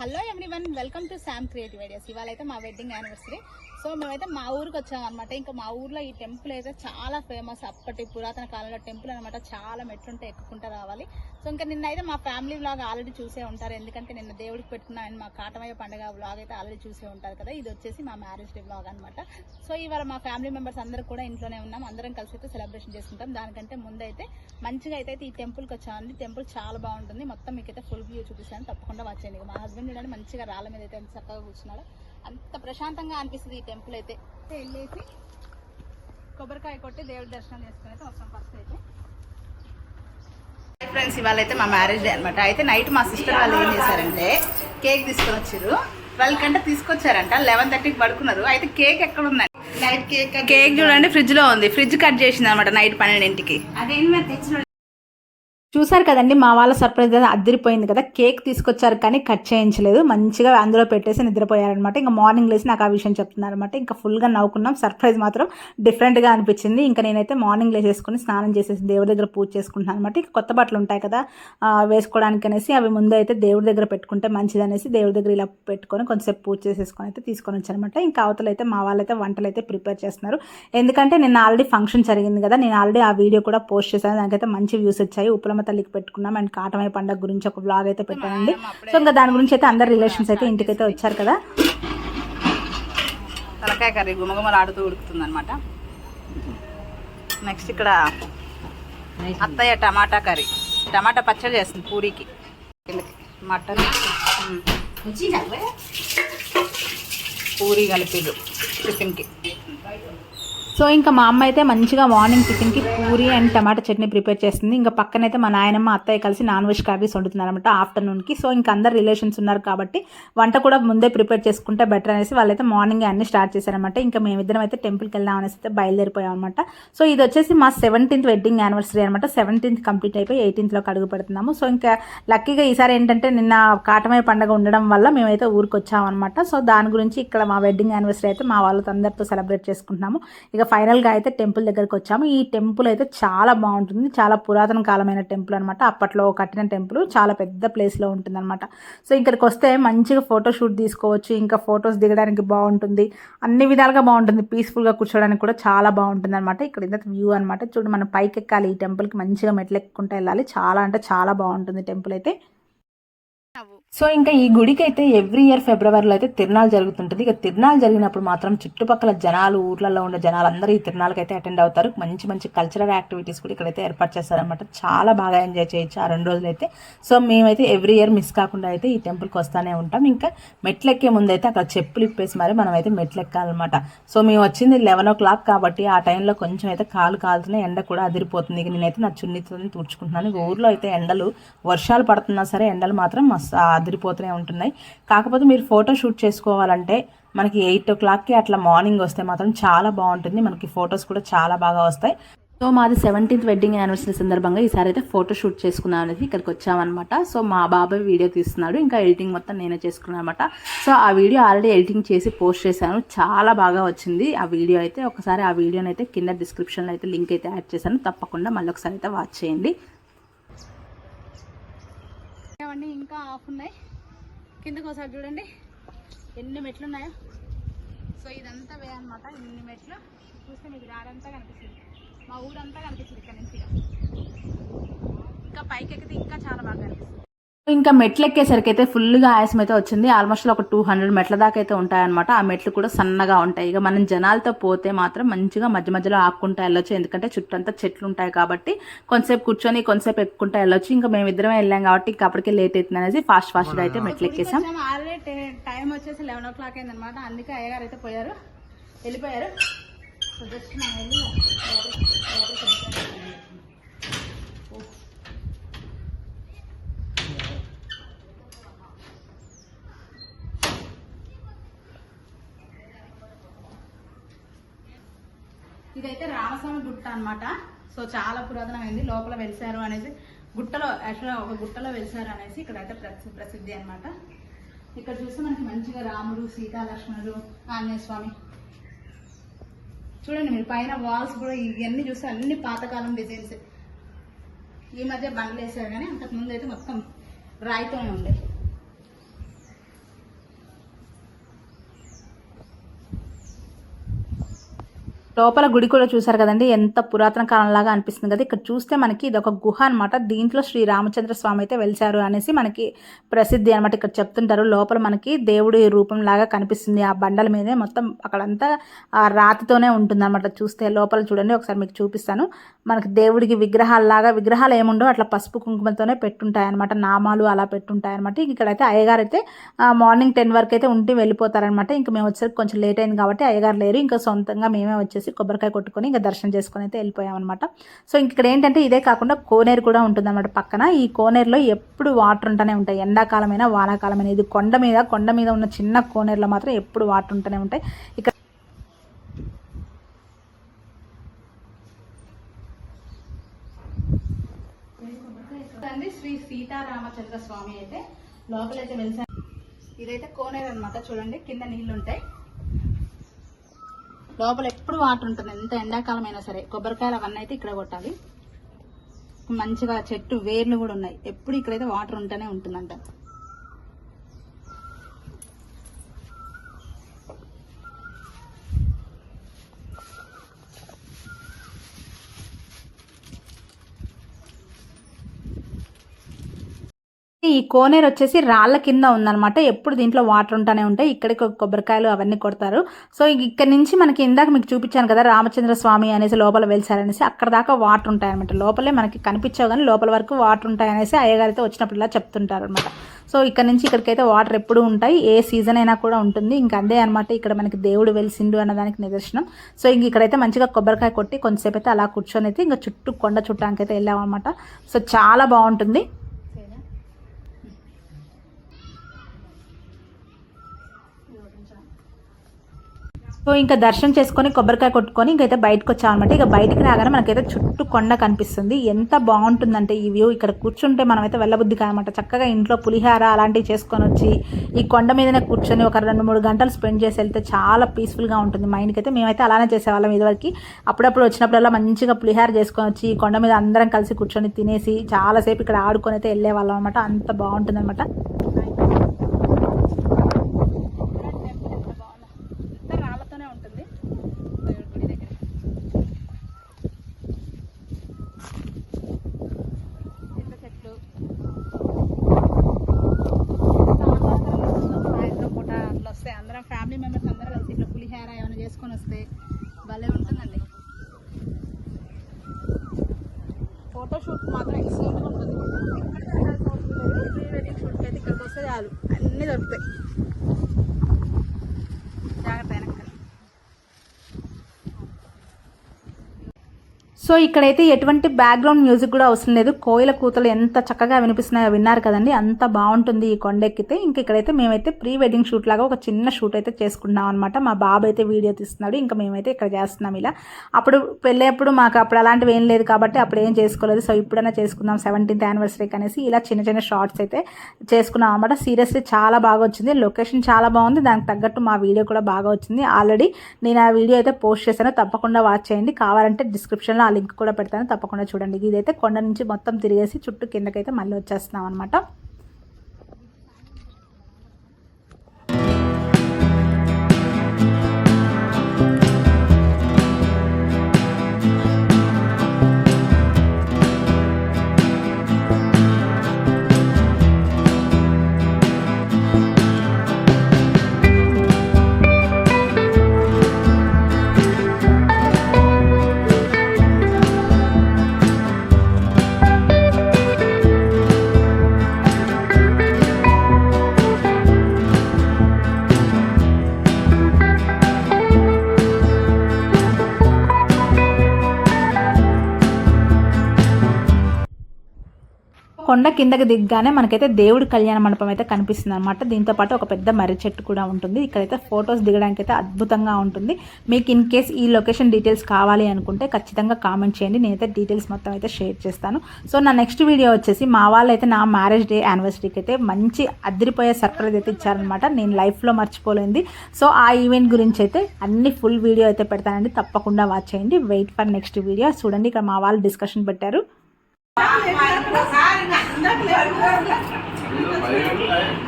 Hello everyone welcome to Sam creative ideas ఇవాళ అయితే మా వెడ్డింగ్ యానివర్సరీ సో మేమైతే మా ఊరికి వచ్చాం అనమాట ఇంకా మా ఊర్లో ఈ టెంపుల్ అయితే చాలా ఫేమస్ అప్పటి పురాతన కాలంలో టెంపుల్ అనమాట చాలా మెట్లుంటే ఎక్కుకుంటూ రావాలి. సో ఇంకా నిన్న అయితే మా ఫ్యామిలీ వ్లాగ్ ఆల్రెడీ చూసే ఉంటారు. ఎందుకంటే నిన్న దేవుడికి పెట్టుకున్న మా కాటమయ్య పండుగ వ్లాగ్ అయితే ఆల్రెడీ చూసే ఉంటారు కదా. ఇది వచ్చేసి మా మ్యారేజ్ డే వ్లాగ్ అనమాట సో ఇవాళ మా ఫ్యామిలీ మెంబర్స్ అందరూ కూడా ఇంట్లోనే ఉన్నాం. అందరం కలిసి అయితే సెలబ్రేషన్ చేసుకుంటాం. దానికంటే ముందు అయితే మంచిగా అయితే ఈ టెంపుల్కి వచ్చామండి. టెంపుల్ చాలా బాగుంటుంది. మొత్తం మీకైతే ఫుల్ వ్యూ చూపిస్తాను. తప్పకుండా వచ్చేయండి మా హస్బెండ్ చూడండి మంచిగా రాళ్ళ మీద అయితే ఎంత చక్కగా కూర్చున్నాడు అంత ప్రశాంతంగా అనిపిస్తుంది ఈ టెంపుల్ అయితే. వెళ్ళేసి కొబ్బరికాయ కొట్టి దేవుడి దర్శనం చేసుకుని అయితే వస్తాం ఫస్ట్ అయితే. ఫ్రెండ్స్ ఇవాళ అయితే మా మ్యారేజ్ డే అనమాట అయితే నైట్ మా సిస్టర్ వాళ్ళు ఏం చేశారంటే కేక్ తీసుకొని వచ్చారు ట్వెల్వ్ కంటే తీసుకొచ్చారంట లెవెన్ థర్టీకి పడుకున్నారు. అయితే కేక్ ఎక్కడ ఉందండి? నైట్ కేక్ కేక్ చూడండి ఫ్రిడ్జ్లో ఉంది. ఫ్రిడ్జ్ కట్ చేసింది అనమాట నైట్ పన్నెండింటికి. అదేంటి తెచ్చిన చూసారు కదండి మా వాళ్ళ సర్ప్రైజ్ అయితే అద్దరిపోయింది కదా. కేక్ తీసుకొచ్చారు కానీ కట్ చేయించలేదు. మంచిగా అందులో పెట్టేసి నిద్రపోయారనమాట. ఇంకా మార్నింగ్ లేసి నాకు ఆ విషయం చెప్తున్నారు అనమాట ఇంకా ఫుల్గా నవ్వుకున్నాం. సర్ప్రైజ్ మాత్రం డిఫరెంట్గా అనిపించింది. ఇంకా నేనైతే మార్నింగ్ లేసేసుకుని స్నానం చేసేసి దేవుడి దగ్గర పూజ చేసుకుంటున్నాను అనమాట ఇంకా కొత్త బట్టలు ఉంటాయి కదా వేసుకోవడానికి అనేసి అవి ముందు అయితే దేవుడి దగ్గర పెట్టుకుంటే మంచిది అనేసి దేవుడి దగ్గర ఇలా పెట్టుకొని కొంతసేపు పూజ చేసేసుకొని అయితే తీసుకొని వచ్చానమాట ఇంకా అవతలైతే అయితే మా వాళ్ళైతే వంటలు అయితే ప్రిపేర్ చేస్తున్నారు. ఎందుకంటే నిన్న ఆల్రెడీ ఫంక్షన్ జరిగింది కదా నేను ఆల్రెడీ ఆ వీడియో కూడా పోస్ట్ చేశాను. దానికైతే మంచి వ్యూస్ వచ్చాయి. ఉప్పలమ్మ తల్లికి పెట్టుకున్నాం. అండ్ కాటమయ్య పండుగ గురించి ఒక వ్లాగ్ అయితే పెట్టానండి. సో ఇంకా దాని గురించి అయితే అందరు రిలేషన్స్ అయితే ఇంటికైతే వచ్చారు కదా. తలకాయ కర్రీ గుమగుమలు ఆడుతూ ఉడుకుతుంది అనమాట నెక్స్ట్ ఇక్కడ అత్తయ్య టమాటా కర్రీ. టమాటా పచ్చడి చేస్తుంది పూరీకి. మటన్. పూరి కలిపిలు టిఫిన్కి. సో ఇంకా మా అమ్మ అయితే మంచిగా మార్నింగ్ టిఫిన్కి puri and tomato chutney prepare చేస్తుంది. ఇంకా పక్కనైతే మా నాయనమ్మ అత్తయ్య కలిసి నాన్ వెజ్ కర్రీస్ వండుతున్నారు అనమాట ఆఫ్టర్నూన్కి. సో ఇంకా అందరు రిలేషన్స్ ఉన్నారు కాబట్టి వంట కూడా ముందే ప్రిపేర్ చేసుకుంటే బెటర్ అనేసి వాళ్ళైతే మార్నింగ్ అన్ని స్టార్ట్ చేశారనమాట ఇంకా మేమిద్దరం అయితే టెంపుల్కి వెళ్దాం అనేసి అయితే బయలుదేరిపోయాం అనమాట సో ఇది వచ్చేసి మా సెవెంటీన్త్ వెడ్డింగ్ యానివర్సరీ అనమాట సెవెంటీన్త్ కంప్లీట్ అయిపోయి ఎయిటీన్త్లోకి అడుగు పెడుతున్నాము. సో ఇంకా లక్కీగా ఈసారి ఏంటంటే నిన్న కాటమయ్య పండుగ ఉండడం వల్ల మేమైతే ఊరికి వచ్చామన్నమాట సో దాని గురించి ఇక్కడ మా వెడ్డింగ్ యానివర్సరీ అయితే మా వాళ్ళతో అందరితో సెలబ్రేట్ చేసుకుంటున్నాము. ఇక ఫైనల్గా అయితే టెంపుల్ దగ్గరికి వచ్చాము. ఈ టెంపుల్ అయితే చాలా బాగుంటుంది. చాలా పురాతన కాలమైన టెంపుల్ అనమాట అప్పట్లో కట్టిన టెంపుల్. చాలా పెద్ద ప్లేస్లో ఉంటుంది అనమాట సో ఇక్కడికి వస్తే మంచిగా ఫోటో షూట్ తీసుకోవచ్చు. ఇంకా ఫొటోస్ దిగడానికి బాగుంటుంది. అన్ని విధాలుగా బాగుంటుంది. పీస్ఫుల్గా కూర్చోడానికి కూడా చాలా బాగుంటుంది అనమాట ఇక్కడ ఇంత వ్యూ అనమాట చూడు మనం పైకి ఎక్కాలి ఈ టెంపుల్కి మంచిగా మెట్లు ఎక్కుంటూ వెళ్ళాలి. చాలా అంటే చాలా బాగుంటుంది టెంపుల్ అయితే. సో ఇంకా ఈ గుడికి అయితే ఎవ్రీ ఇయర్ ఫిబ్రవరిలో అయితే తిరునాళ్ళు జరుగుతుంటుంది. ఇక తిరునాళ్ళు జరిగినప్పుడు మాత్రం చుట్టుపక్కల జనాలు ఊర్లలో ఉండే జనాలు అందరూ ఈ తిరునాళ్ళకి అయితే అటెండ్ అవుతారు. మంచి మంచి కల్చరల్ యాక్టివిటీస్ కూడా ఇక్కడైతే ఏర్పాటు చేస్తారనమాట చాలా బాగా ఎంజాయ్ చేయొచ్చు ఆ రెండు రోజులు అయితే సో మేమైతే ఎవ్రీ ఇయర్ మిస్ కాకుండా అయితే ఈ టెంపుల్కి వస్తానే ఉంటాం. ఇంకా మెట్లు ఎక్కే ముందు అయితే అక్కడ చెప్పులు ఇప్పేసి మరి మనం అయితే మెట్లెక్కాలన్నమాట. సో మేము వచ్చింది లెవెన్ ఓ క్లాక్ కాబట్టి ఆ టైంలో కొంచెం అయితే కాలు కాలుతున్నాయి ఎండ కూడా అదిరిపోతుంది. ఇక నేనైతే నా చున్నీతో తుడుచుకుంటున్నాను. ఊర్లో అయితే ఎండలు వర్షాలు పడుతున్నా సరే ఎండలు మాత్రం మస్తు అదిరిపోతూనే ఉంటున్నాయి. కాకపోతే మీరు ఫోటో షూట్ చేసుకోవాలంటే మనకి ఎయిట్ ఓ క్లాక్కి అట్లా మార్నింగ్ వస్తే మాత్రం చాలా బాగుంటుంది. మనకి ఫొటోస్ కూడా చాలా బాగా వస్తాయి. సో మాది సెవెంటీన్త్ వెడ్డింగ్ యానివర్సరీ సందర్భంగా ఈసారి అయితే ఫోటో షూట్ చేసుకున్నాం అనేది ఇక్కడికి వచ్చామన్నమాట. సో మా బాబాయ్ వీడియో తీస్తున్నాడు. ఇంకా ఎడిటింగ్ మొత్తం నేనే చేసుకున్నాను అనమాట సో ఆ వీడియో ఆల్రెడీ ఎడిటింగ్ చేసి పోస్ట్ చేశాను. చాలా బాగా వచ్చింది. ఆ వీడియో అయితే ఒకసారి ఆ వీడియోని అయితే కింద డిస్క్రిప్షన్లో అయితే లింక్ అయితే యాడ్ చేశాను. తప్పకుండా మళ్ళీ ఒకసారి అయితే వాచ్ చేయండి. అవన్నీ ఇంకా ఆఫ్ ఉన్నాయి. కిందకు ఒకసారి చూడండి. ఎన్ని మెట్లు ఉన్నాయో. సో ఇదంతా వే అనమాట మెట్లు. చూస్తే మీకు దారంతా కనిపిస్తుంది. మా ఊరంతా కనిపిస్తుంది ఇక్కడ నుంచి. ఇంకా పైకి ఎక్కితే ఇంకా చాలా బాగా కనిపిస్తుంది. ఇంకా మెట్లు ఎక్కేసరికి అయితే ఫుల్గా ఆయాసం అయితే వచ్చింది. ఆల్మోస్ట్ ఒక టూ హండ్రెడ్ మెట్ల దాకా అయితే ఉంటాయన్నమాట. ఆ మెట్లు కూడా సన్నగా ఉంటాయి. ఇక మనం జనాలతో పోతే మాత్రం మంచిగా మధ్య మధ్యలో ఆక్కుంటా వెళ్ళొచ్చు ఎందుకంటే చుట్టంతా చెట్లు ఉంటాయి కాబట్టి కొంతసేపు కూర్చొని కొంతసేపు ఎక్కుంటా వెళ్ళొచ్చు ఇంకా మేము ఇద్దరం వెళ్ళాం కాబట్టి ఇంకా అప్పటికే లేట్ అవుతుంది అనేసి ఫాస్ట్ ఫాస్ట్గా అయితే మెట్లు ఎక్కేసాం ఆల్రెడీ టైం వచ్చేసి లెవెన్ ఓ క్లాక్ అయింది అనమాట అందుకే అయ్యగారు అయితే పోయారు. వెళ్ళిపోయారు. జస్ట్ ఇదైతే రామస్వామి గుట్ట అన్నమాట. సో చాలా పురాతనమైంది. లోపల వెలిసారు అనేసి గుట్టలో యాక్చువల్గా ఒక గుట్టలో వెలిసారు అనేసి ఇక్కడ అయితే ప్రసిద్ధి అనమాట ఇక్కడ చూస్తే మనకి మంచిగా రాముడు సీతా లక్ష్మణుడు ఆంజనేయ స్వామి చూడండి మీరు పైన వాల్స్ కూడా ఇవన్నీ చూస్తే అన్ని పాతకాలం డిజైన్స్ ఈ మధ్య బండ్లు వేసారు కానీ అంతకు ముందు అయితే మొత్తం రాయితోనే ఉండే లోపల గుడి కూడా చూసారు కదండి. ఎంత పురాతన కాలంలాగా అనిపిస్తుంది కదా. ఇక్కడ చూస్తే మనకి ఇది ఒక గుహ అనమాట దీంట్లో శ్రీ రామచంద్ర స్వామి అయితే వెలిసారు అనేసి మనకి ప్రసిద్ధి అనమాట ఇక్కడ చెప్తుంటారు. లోపల మనకి దేవుడి రూపం లాగా కనిపిస్తుంది. ఆ బండల మీదే మొత్తం అక్కడంతా ఆ రాతితోనే ఉంటుంది అనమాట చూస్తే లోపల చూడండి. ఒకసారి మీకు చూపిస్తాను. మనకి దేవుడికి విగ్రహాలలాగా విగ్రహాలు ఏముండో అట్లా పసుపు కుంకుమతోనే పెట్టుంటాయన్నమాట. నామాలు అలా పెట్టుంటాయన్నమాట. ఇక్కడైతే అయ్యగారు అయితే మార్నింగ్ టెన్ వరకు అయితే ఉండి వెళ్ళిపోతారనమాట ఇంకా మేము వచ్చేసరికి కొంచెం లేట్ అయింది కాబట్టి అయ్యగారు లేరు. ఇంకా సొంతంగా మేమే వచ్చేసి కొబ్బరికాయ కొట్టుకొని ఇంకా దర్శనం చేసుకొని అయితే వెళ్ళిపోయామన్నమాట. సో ఇంక ఇక్కడ ఏంటంటే ఇదే కాకుండా కోనేరు కూడా ఉంటుందన్నమాట పక్కన. ఈ కోనేరులో ఎప్పుడు వాటర్ ఉంటూనే ఉంటాయి. ఎండాకాలమైనా వానాకాలమైనా ఇది కొండ మీద కొండ మీద ఉన్న చిన్న కోనేరులో మాత్రం ఎప్పుడు వాటర్ ఉంటూనే ఉంటాయి. ఇక్కడ శ్రీ సీతారామచంద్ర స్వామి అయితే లోపలైతే వెళ్తాను ఇదైతే కోనేరు అనమాట చూడండి కింద నీళ్ళు ఉంటాయి లోపల ఎప్పుడు వాటర్ ఉంటుంది ఎంత ఎండాకాలం అయినా సరే కొబ్బరికాయలు అవన్నీ అయితే ఇక్కడ కొట్టాలి. మంచిగా చెట్టు వేర్లు కూడా ఉన్నాయి. ఎప్పుడు ఇక్కడైతే వాటర్ ఉంటూనే ఉంటుందంట. ఈ కోనేరు వచ్చేసి రాళ్ళ కింద ఉందన్నమాట. ఎప్పుడు దీంట్లో వాటర్ ఉంటానే ఉంటాయి. ఇక్కడికి కొబ్బరికాయలు అవన్నీ కొడతారు. సో ఇక్కడ నుంచి మనకి ఇందాక మీకు చూపించాను కదా రామచంద్ర స్వామి అనేసి లోపల వెలిసారనేసి అక్కడ దాకా వాటర్ ఉంటాయి అనమాట లోపలే మనకి కనిపించావు కానీ లోపల వరకు వాటర్ ఉంటాయి అనేసి అయ్యగారితో వచ్చినప్పుడు ఇలా చెప్తుంటారు అనమాట సో ఇక్కడ నుంచి ఇక్కడికైతే వాటర్ ఎప్పుడు ఉంటాయి. ఏ సీజన్ అయినా కూడా ఉంటుంది. ఇంకా అదే అనమాట ఇక్కడ మనకి దేవుడు వెలిసిండు అన్నదానికి నిదర్శనం. సో ఇంక ఇక్కడైతే మంచిగా కొబ్బరికాయ కొట్టి కొంతసేపు అయితే అలా కూర్చొని అయితే ఇంకా చుట్టూ కొండ చుట్టానికి అయితే వెళ్ళామన్నమాట. సో చాలా బాగుంటుంది. సో ఇంకా దర్శనం చేసుకొని కొబ్బరికాయ కొట్టుకొని ఇంకైతే బయటకు వచ్చామన్నమాట. ఇక బయటికి రాగానే మనకైతే చుట్టూ కొండ కనిపిస్తుంది. ఎంత బాగుంటుందంటే ఈ వ్యూ. ఇక్కడ కూర్చుంటే మనమైతే వెళ్ళబుద్ధి కాదనమాట చక్కగా ఇంట్లో పులిహార అలాంటివి చేసుకొని వచ్చి ఈ కొండ మీదనే కూర్చొని ఒక రెండు మూడు గంటలు స్పెండ్ చేసి వెళ్తే చాలా పీస్ఫుల్గా ఉంటుంది. మైండ్కి అయితే మేమైతే అలానే చేసేవాళ్ళం ఇదివరకు. అప్పుడప్పుడు వచ్చినప్పుడల్లా మంచిగా పులిహార చేసుకొని వచ్చి ఈ కొండ మీద అందరం కలిసి కూర్చొని తినేసి చాలాసేపు ఇక్కడ ఆడుకొని అయితే వెళ్ళేవాళ్ళం అనమాట అంత బాగుంటుంది అనమాట రాళ్ళతోనే ఉంటుంది గుడి దగ్గర చింత చెట్లు సాయంత్రం పూట అట్లా వస్తాయి అందరం ఫ్యామిలీ మెంబర్స్ అందరూ కలిసి ఇట్లా పులిహార ఏమైనా చేసుకొని వస్తే భలే ఉంటుందండి. ఫోటోషూట్ మాత్రం ఎక్సలెంట్గా ఉంటుంది ప్రీ వెడ్డింగ్ షూట్కి అయితే ఇక్కడికి వస్తే చాలు అన్నీ దొరుకుతాయి జాగ్రత్త వెనక్కి సో ఇక్కడైతే ఎటువంటి బ్యాక్గ్రౌండ్ మ్యూజిక్ కూడా అవసరం లేదు. కోయిల కూతలు ఎంత చక్కగా వినిపిస్తున్నాయో విన్నారు కదండి. అంత బాగుంటుంది ఈ కొండెక్కితే. ఇంక ఇక్కడైతే మేమైతే ప్రీ వెడ్డింగ్ షూట్ లాగా ఒక చిన్న షూట్ అయితే చేసుకున్నాం అనమాట మా బాబు అయితే వీడియో తీస్తున్నాడు. ఇంకా మేమైతే ఇక్కడ చేస్తున్నాం ఇలా. అప్పుడు పెళ్ళేప్పుడు మాకు అప్పుడు అలాంటివి ఏం లేదు కాబట్టి అప్పుడు ఏం చేసుకోలేదు. సో ఇప్పుడైనా చేసుకుందాం. సెవెంటీన్త్ యానివర్సరీకి అనేసి ఇలా చిన్న చిన్న షార్ట్స్ అయితే చేసుకున్నాం అనమాట సీరియస్లీ చాలా బాగా వచ్చింది. లొకేషన్ చాలా బాగుంది. దానికి తగ్గట్టు మా వీడియో కూడా బాగా వచ్చింది. ఆల్రెడీ నేను ఆ వీడియో అయితే పోస్ట్ చేశాను. తప్పకుండా వాచ్ చేయండి. కావాలంటే డిస్క్రిప్షన్లో లింక్ కూడా పెడతాను. తప్పకుండా చూడండి. ఇదైతే కొండ నుంచి మొత్తం తిరిగేసి చుట్టూ కిందకైతే మళ్ళీ వచ్చేస్తున్నాం అనమాట కొండ కిందకి దిగ్గానే మనకైతే దేవుడి కళ్యాణ మండపం అయితే కనిపిస్తుంది అనమాట దీంతో పాటు ఒక పెద్ద మర్రి చెట్టు కూడా ఉంటుంది. ఇక్కడైతే ఫొటోస్ దిగడానికి అయితే అద్భుతంగా ఉంటుంది. మీకు ఇన్ కేస్ ఈ లొకేషన్ డీటెయిల్స్ కావాలి అనుకుంటే ఖచ్చితంగా కామెంట్ చేయండి. నేనైతే డీటెయిల్స్ మొత్తం అయితే షేర్ చేస్తాను. సో నా నెక్స్ట్ వీడియో వచ్చేసి మా వాళ్ళు అయితే నా మ్యారేజ్ డే యానివర్సరీకి అయితే మంచి అదిరిపోయే సర్ప్రైజ్ అయితే ఇచ్చారనమాట నేను లైఫ్లో మర్చిపోలేంది సో ఆ ఈవెంట్ గురించి అయితే అన్ని ఫుల్ వీడియో అయితే పెడతానండి. తప్పకుండా వాచ్ చేయండి. Wait for next video. చూడండి ఇక్కడ మా వాళ్ళు డిస్కషన్ పెట్టారు. ఏదో భయం.